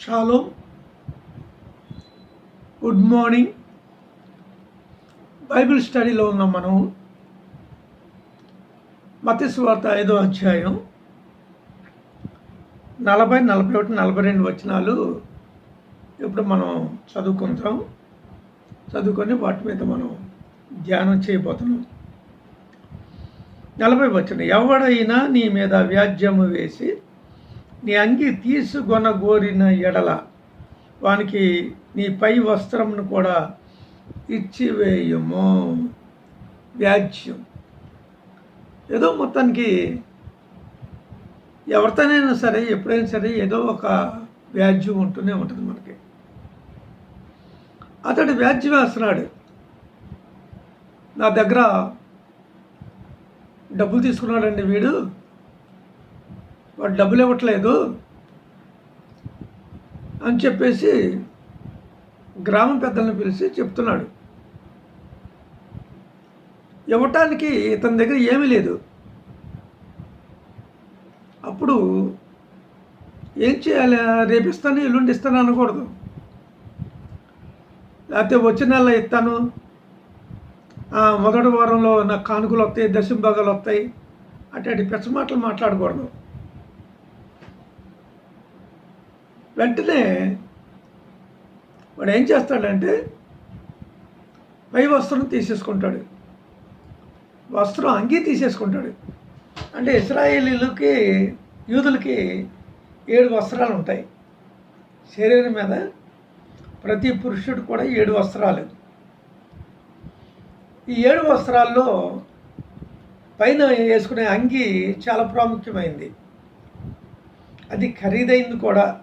Shallow good morning Bible స్టడీలో ఉన్నాం మనం. మతస్వార్త ఐదో అధ్యాయం నలభై నలభై ఒకటి నలభై రెండు వచనాలు ఇప్పుడు మనం చదువుకుంటాం చదువుకొని వాటి మీద మనం ధ్యానం చేయబోతున్నాం. నలభై వచ్చిన ఎవడైనా నీ మీద వ్యాజ్యము వేసి నీ అంగి తీసుకొనగోరిన ఎడల వానికి నీ పై వస్త్రమును కూడా ఇచ్చివేయము. వ్యాజ్యం. ఏదో మొత్తానికి ఎవరితోనైనా సరే ఎప్పుడైనా సరే ఏదో ఒక వ్యాజ్యం ఉంటూనే ఉంటుంది మనకి. అతడు వ్యాజ్యం వేస్తున్నాడు నా దగ్గర డబ్బులు తీసుకున్నాడండి వీడు. వాడు డబ్బులు ఇవ్వట్లేదు అని చెప్పేసి గ్రామ పెద్దలను పిలిచి చెప్తున్నాడు. ఇవ్వటానికి ఇతని దగ్గర ఏమీ లేదు. అప్పుడు ఏం చేయాలి? రేపిస్తాను ఎల్లుండి ఇస్తాను అనకూడదు. లేకపోతే వచ్చిన నెల ఇస్తాను. మొదటి వారంలో నాకు కానుకలు వస్తాయి దశంభాగాలు వస్తాయి. అటు పెచ్చ మాటలు మాట్లాడకూడదు. వెంటనే వాడు ఏం చేస్తాడంటే పై వస్త్రం తీసేసుకుంటాడు. వస్త్రం అంగీ తీసేసుకుంటాడు. అంటే ఇస్రాయేలీలకి యూదులకి ఏడు వస్త్రాలు ఉంటాయి. శరీరం మీద ప్రతి పురుషుడు కూడా ఏడు వస్త్రాలు. ఈ ఏడు వస్త్రాల్లో పైన వేసుకునే అంగి చాలా ప్రాముఖ్యమైంది. అది ఖరీదైంది కూడా.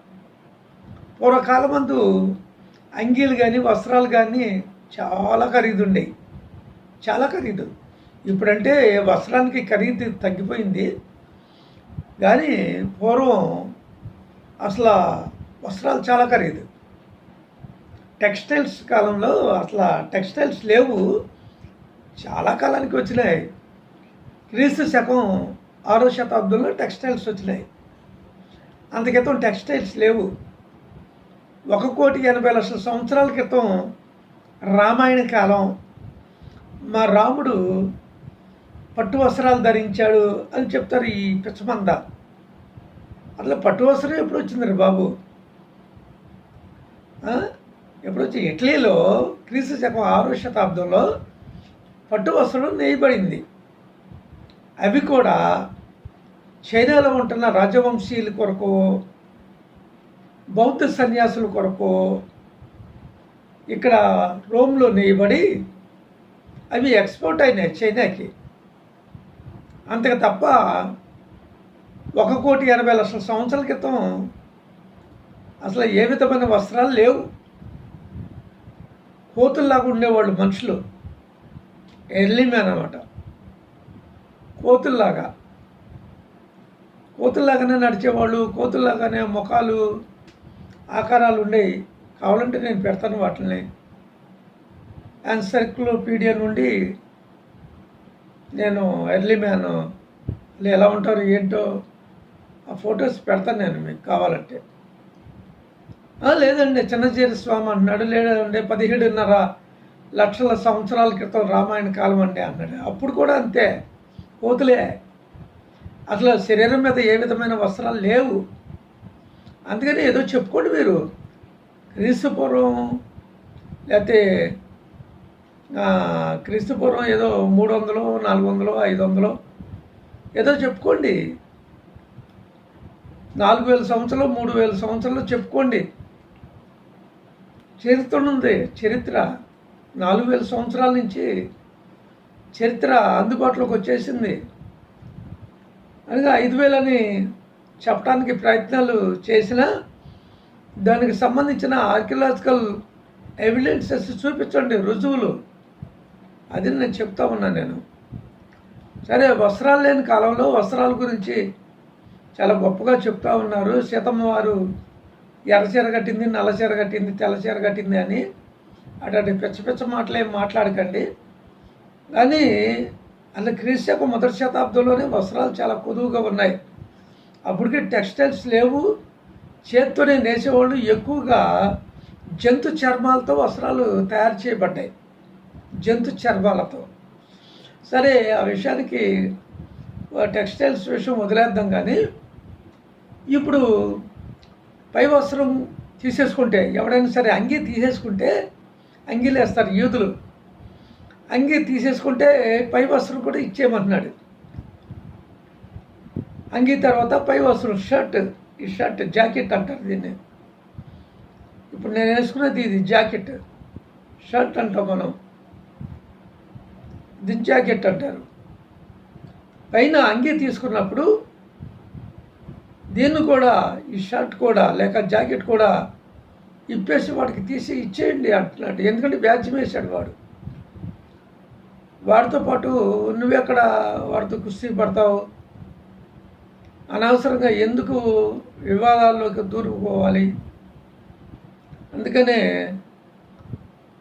పూర్వకాలమందు అంగీలు కానీ వస్త్రాలు కానీ చాలా ఖరీదు ఉండేవి చాలా ఖరీదు. ఇప్పుడంటే వస్త్రానికి ఖరీదు తగ్గిపోయింది. కానీ పూర్వం అసలు వస్త్రాలు చాలా ఖరీదు. టెక్స్టైల్స్ కాలంలో అసలు టెక్స్టైల్స్ లేవు. చాలా కాలానికి వచ్చినాయి. క్రీస్తు శకం ఆరో శతాబ్దంలో టెక్స్టైల్స్ వచ్చినాయి. అంతక్రితం టెక్స్టైల్స్ లేవు. ఒక కోటి ఎనభై లక్షల సంవత్సరాల క్రితం రామాయణ కాలం మా రాముడు పట్టు వస్త్రాలు ధరించాడు అని చెప్తారు ఈ పిచ్చమంద. అట్లా పట్టు వస్త్రం ఎప్పుడు వచ్చింది బాబు? ఎప్పుడు వచ్చి ఇటలీలో క్రీస్తు శకం ఆరో శతాబ్దంలో పట్టు వస్త్రం నేయబడింది. అవి కూడా చైనాలో ఉంటున్న రాజవంశీయుల కొరకు బౌద్ధ సన్యాసుల కొరకు ఇక్కడ రోమ్లో నేయబడి అవి ఎక్స్పోర్ట్ అయినాయి చైనాకి. అంతకు తప్ప ఒక కోటి ఎనభై లక్షల సంవత్సరాల క్రితం అసలు ఏ విధమైన వస్త్రాలు లేవు. కోతుల్లాగా ఉండేవాళ్ళు మనుషులు. ఎర్లీమ్యాన్ అనమాట కోతుల్లాగా. కోతుల్లాగానే నడిచేవాళ్ళు కోతుల్లాగానే ముఖాలు ఆకారాలు ఉండేవి కావాలంటే నేను పెడతాను వాటిని ఎన్సైక్లోపీడియా నుండి నేను ఎర్లీ మ్యాన్ ఎలా ఉంటారు ఏంటో ఆ ఫొటోస్ పెడతాను నేను మీకు కావాలంటే. లేదండి చిన్నజీరి స్వామి అన్నాడు లేదండి పదిహేడున్నర లక్షల సంవత్సరాల క్రితం రామాయణ కాలం అండి అన్నాడు. అప్పుడు కూడా అంతే. కోతులే అసలు శరీరం మీద ఏ విధమైన వస్త్రాలు లేవు. అందుకని ఏదో చెప్పుకోండి మీరు. క్రీస్తుపూర్వం లేకపోతే క్రీస్తుపూర్వం ఏదో మూడు వందలు నాలుగు వందలు ఐదు వందలు ఏదో చెప్పుకోండి. నాలుగు వేల సంవత్సరాలు మూడు వేల సంవత్సరాలు చెప్పుకోండి. చరిత్ర ఉంది. చరిత్ర. నాలుగు వేల సంవత్సరాల నుంచి చరిత్ర అందుబాటులోకి వచ్చేసింది. అనగా ఐదు వేలని చెప్పడానికి ప్రయత్నాలు చేసినా దానికి సంబంధించిన ఆర్కియలాజికల్ ఎవిడెన్సెస్ చూపించండి రుజువులు. అది నేను చెప్తా ఉన్నాను నేను. సరే వస్త్రాలు లేని కాలంలో వస్త్రాల గురించి చాలా గొప్పగా చెప్తా ఉన్నారు. సీతమ్మ వారు ఎర్రచీర కట్టింది నల్లచీర కట్టింది తెల్లచీర కట్టింది అని అటువంటి పిచ్చ పిచ్చ మాటలు ఏం మాట్లాడకండి. కానీ అలా క్రీస్తు మొదటి శతాబ్దంలోనే వస్త్రాలు చాలా కొదువుగా ఉన్నాయి. అప్పటికే టెక్స్టైల్స్ లేవు. చేత్తోనే నేసేవాళ్ళు. ఎక్కువగా జంతు చర్మాలతో వస్త్రాలు తయారు చేయబడ్డాయి. జంతు చర్మాలతో. సరే ఆ విషయానికి టెక్స్టైల్స్ విషయం వదిలేద్దాం కానీ ఇప్పుడు పై వస్త్రం తీసేసుకుంటే ఎవడైనా సరే అంగీ తీసేసుకుంటే అంగీలేస్తారు యూదులు. అంగీ తీసేసుకుంటే పై వస్త్రం కూడా ఇచ్చేయమంటున్నాడు. అంగీ తర్వాత పై వస్త్రం షర్ట్ ఈ షర్ట్ జాకెట్ అంటారు దీన్ని. ఇప్పుడు నేను వేసుకున్నది ఇది జాకెట్. షర్ట్ అంటాం మనం. దీని జాకెట్ అంటారు. పైన అంగీ తీసుకున్నప్పుడు దీన్ని కూడా ఈ షర్ట్ కూడా లేక జాకెట్ కూడా ఇప్పేసి వాడికి తీసి ఇచ్చేయండి అంటున్నాడు. ఎందుకంటే వ్యాజ్యం వేశాడు వాడు. వాడితో పాటు నువ్వెక్కడ వాడితో కుస్తీ పడతావు? అనవసరంగా ఎందుకు వివాదాల్లోకి దూరుకుపోవాలి అందుకనే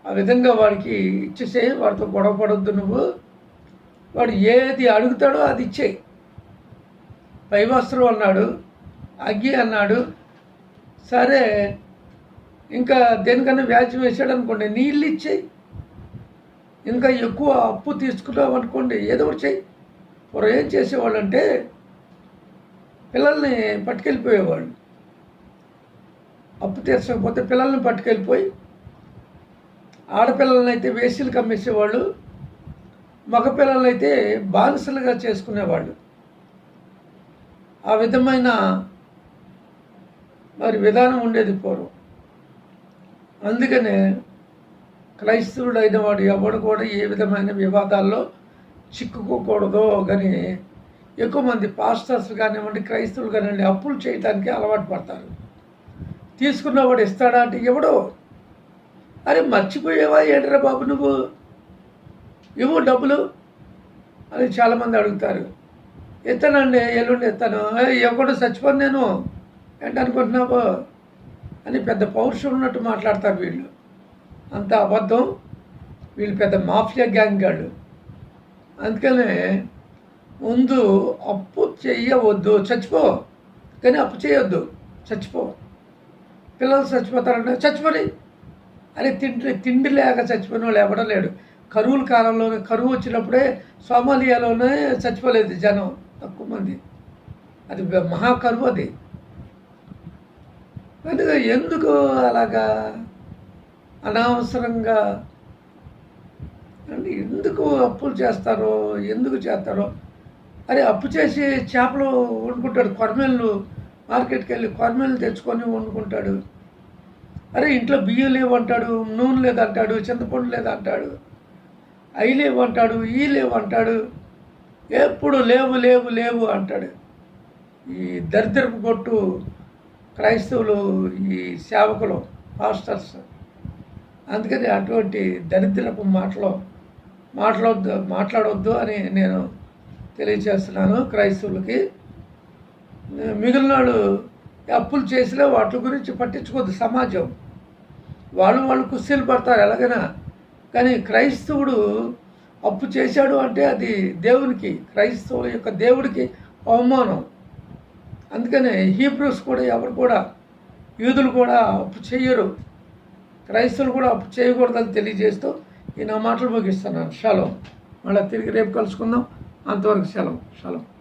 ఆ విధంగా వాడికి ఇచ్చేసే వాడితో గొడవ పడొద్దు నువ్వు. వాడు ఏది అడుగుతాడో అది ఇచ్చేయి. పైమాస్త్రం అన్నాడు అగ్గి అన్నాడు సరే ఇంకా దేనికన్నా వ్యాజ్యం వేసాడు అనుకోండి నీళ్ళు ఇచ్చేయి. ఇంకా ఎక్కువ అప్పు తీసుకున్నావు అనుకోండి ఏదో ఒకటి చెయ్యి పూర్వం ఏం చేసేవాళ్ళు అంటే పిల్లల్ని పట్టుకెళ్ళిపోయేవాళ్ళు అప్పు తీర్చకపోతే పిల్లల్ని పట్టుకెళ్ళిపోయి ఆడపిల్లల్ని అయితే వేసీలు కమ్మేసేవాళ్ళు మగపిల్లల్ని అయితే బానిసలుగా చేసుకునేవాళ్ళు. ఆ విధమైన మరి విధానం ఉండేది పూర్వం. అందుకనే క్రైస్తవుడు అయిన వాడు ఎవడు కూడా ఏ విధమైన వివాదాల్లో చిక్కుకోకూడదు కానీ ఎక్కువ మంది పాస్టర్స్ కానివ్వండి క్రైస్తవులు కానివ్వండి అప్పులు చేయడానికి అలవాటు పడతారు. తీసుకున్నవాడు ఇస్తాడా అంటే ఎవడో? అరే మర్చిపోయేవా? ఏంటరా బాబు నువ్వు? ఇవ్వు డబ్బులు అని చాలామంది అడుగుతారు. ఎత్తానండి ఎల్లుండి ఎత్తాను? ఇవ్వకుండా చచ్చిపోను నేను? ఏంటనుకుంటున్నావు అని పెద్ద పౌరుషం ఉన్నట్టు మాట్లాడతారు వీళ్ళు. అంత అబద్ధం. వీళ్ళు పెద్ద మాఫియా గ్యాంగ్ వాళ్ళు అందుకనే ముందు అప్పు చేయవద్దు చచ్చిపో. కానీ అప్పు చేయొద్దు చచ్చిపో. పిల్లలు చచ్చిపోతారంటే చచ్చిపోయి అరే తిండి తిండి లేక చచ్చిపోయిన వాళ్ళు ఎవడం లేడు. కరువుల కాలంలోనే కరువు వచ్చినప్పుడే సోమాలియాలోనే చచ్చిపోలేదు జనం. తక్కువ మంది. అది మహాకరువు అది. అందుకే ఎందుకు అలాగా? అనవసరంగా. అంటే ఎందుకు అప్పులు చేస్తారో ఎందుకు చేస్తారో అరే అప్పు చేసి చేపలు వండుకుంటాడు. కొరమేళ్ళు మార్కెట్కి వెళ్ళి కొరమేళ్ళు తెచ్చుకొని వండుకుంటాడు. అరే ఇంట్లో బియ్యం లేవంటాడు నూనె లేదంటాడు చింతపండు లేదంటాడు అవి లేవంటాడు ఈ లేవంటాడు ఎప్పుడు లేవు లేవు లేవు అంటాడు. ఈ దరిద్రపు కొట్టు క్రైస్తవులు ఈ సేవకులు పాస్టర్స్. అందుకని అటువంటి దరిద్రపు మాటలు మాట్లాడొద్దు మాట్లాడొద్దు అని నేను తెలియజేస్తున్నాను క్రైస్తవులకి. మిగిలిన వాళ్ళు అప్పులు చేసినా వాటి గురించి పట్టించుకోద్దు సమాజం. వాళ్ళు వాళ్ళు కుస్తీలు పడతారు ఎలాగైనా. కానీ క్రైస్తవుడు అప్పు చేశాడు అంటే అది దేవునికి క్రైస్తవుల యొక్క దేవుడికి అవమానం. అందుకనే హీబ్రూస్ కూడా ఎవరు కూడా యూదులు కూడా అప్పు చేయరు. క్రైస్తవులు కూడా అప్పు చేయకూడదని తెలియజేస్తూ ఈ నా మాటలు ముగిస్తున్నాను. షాలో. మళ్ళీ తిరిగి రేపు కలుసుకుందాం. అంతవరకు సెలవు సెలవు